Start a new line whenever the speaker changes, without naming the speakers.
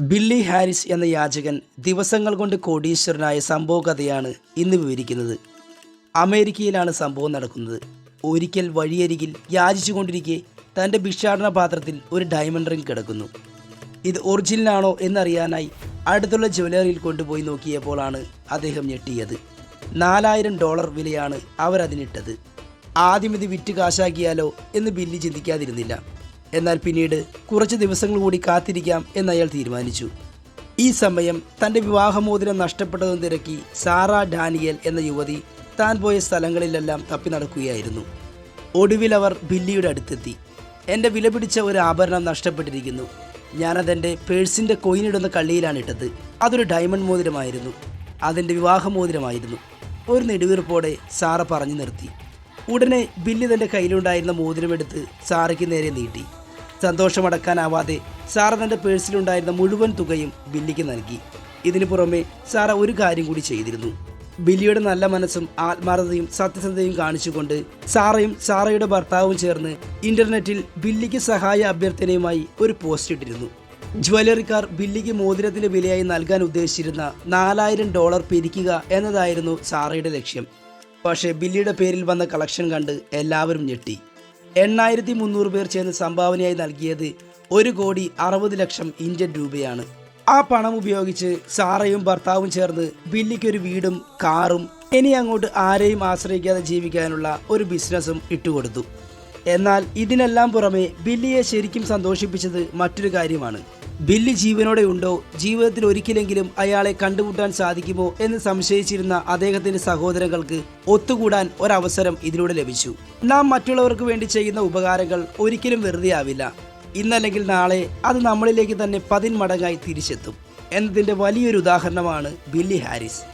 Billy Haris എന്ന യാചകൻ ദിവസങ്ങൾ കൊണ്ട് കോടീശ്വരനായ സംഭവ കഥയാണ് ഇന്ന് വിവരിക്കുന്നത്. അമേരിക്കയിലാണ് സംഭവം നടക്കുന്നത്. ഒരിക്കൽ വഴിയരികിൽ യാചിച്ചുകൊണ്ടിരിക്കെ തന്റെ ഭിക്ഷാടന പാത്രത്തിൽ ഒരു ഡയമണ്ട് റിംഗ് കിടക്കുന്നു. ഇത് ഒറിജിനലാണോ എന്നറിയാനായി അടുത്തുള്ള ജ്വല്ലറിയിൽ കൊണ്ടുപോയി നോക്കിയപ്പോഴാണ് അദ്ദേഹം ഞെട്ടിയത്. നാലായിരം ഡോളർ വിലയാണ് അവരതിനിട്ടത്. ആദ്യം ഇത് വിറ്റ് കാശാക്കിയാലോ എന്ന് ബില്ലി ചിന്തിക്കാതിരുന്നില്ല. എന്നാൽ പിന്നീട് കുറച്ച് ദിവസങ്ങൾ കൂടി കാത്തിരിക്കാം എന്നയാൾ തീരുമാനിച്ചു. ഈ സമയം തന്റെ വിവാഹമോതിരം നഷ്ടപ്പെട്ടതും തിരക്കി സാറ ഡാനിയൽ എന്ന യുവതി താൻ പോയ സ്ഥലങ്ങളിലെല്ലാം തപ്പി നടക്കുകയായിരുന്നു. ഒടുവിൽ അവർ ബില്ലിയുടെ അടുത്തെത്തി. എന്റെ വില പിടിച്ച ഒരു ആഭരണം നഷ്ടപ്പെട്ടിരിക്കുന്നു. ഞാനതെന്റെ പേഴ്സിന്റെ കൊയിനിടുന്ന കള്ളിയിലാണ് ഇട്ടത് അതൊരു ഡയമണ്ട് മോതിരമായിരുന്നു. അതിന്റെ വിവാഹമോതിരമായിരുന്നു. ഒരു നെടുവീർപ്പോടെ സാറ പറഞ്ഞു നിർത്തി. ഉടനെ ബില്ലി തന്റെ കയ്യിലുണ്ടായിരുന്ന മോതിരമെടുത്ത് സാറയ്ക്ക് നേരെ നീട്ടി. സന്തോഷമടക്കാനാവാതെ സാറ തന്റെ പേഴ്സിലുണ്ടായിരുന്ന മുഴുവൻ തുകയും ബില്ലിക്ക് നൽകി. ഇതിനു പുറമെ സാറ ഒരു കാര്യം കൂടി ചെയ്തിരുന്നു. ബില്ലിയുടെ നല്ല മനസ്സും ആത്മാർത്ഥതയും സത്യസന്ധതയും കാണിച്ചുകൊണ്ട് സാറയും സാറയുടെ ഭർത്താവും ചേർന്ന് ഇന്റർനെറ്റിൽ ബില്ലിക്ക് സഹായ അഭ്യർത്ഥനയുമായി ഒരു പോസ്റ്റ് ഇട്ടിരുന്നു. ജ്വല്ലറിക്കാർ ബില്ലിക്ക് മോതിരത്തിന്റെ വിലയായി നൽകാൻ ഉദ്ദേശിച്ചിരുന്ന നാലായിരം ഡോളർ പിരിക്കുക എന്നതായിരുന്നു സാറയുടെ ലക്ഷ്യം. പക്ഷേ ബില്ലിയുടെ പേരിൽ വന്ന കളക്ഷൻ കണ്ട് എല്ലാവരും ഞെട്ടി. എണ്ണായിരത്തി മുന്നൂറ് പേർ ചേർന്ന് സംഭാവനയായി നൽകിയത് ഒരു കോടി അറുപത് ലക്ഷം ഇന്ത്യൻ രൂപയാണ്. ആ പണം ഉപയോഗിച്ച് സാറയും ഭർത്താവും ചേർന്ന് ബില്ലിക്കൊരു വീടും കാറും ഇനി അങ്ങോട്ട് ആരെയും ആശ്രയിക്കാതെ ജീവിക്കാനുള്ള ഒരു ബിസിനസ്സും ഇട്ടുകൊടുത്തു. എന്നാൽ ഇതിനെല്ലാം പുറമെ ബില്ലിയെ ശരിക്കും സന്തോഷിപ്പിച്ചത് മറ്റൊരു കാര്യമാണ്. ബില്ലി ജീവനോടെ ഉണ്ടോ? ജീവിതത്തിൽ ഒരിക്കലെങ്കിലും അയാളെ കണ്ടുമുട്ടാൻ സാധിക്കുമോ എന്ന് സംശയിച്ചിരുന്ന അദ്ദേഹത്തിന്റെ സഹോദരങ്ങൾക്ക് ഒത്തുകൂടാൻ ഒരവസരം ഇതിലൂടെ ലഭിച്ചു. നാം മറ്റുള്ളവർക്ക് വേണ്ടി ചെയ്യുന്ന ഉപകാരങ്ങൾ ഒരിക്കലും വെറുതെയാവില്ല. ഇന്നല്ലെങ്കിൽ നാളെ അത് നമ്മളിലേക്ക് തന്നെ പതിന്മടങ്ങായി തിരിച്ചെത്തും. എന്നതിന്റെ വലിയൊരു ഉദാഹരണമാണ് ബില്ലി ഹാരിസ്.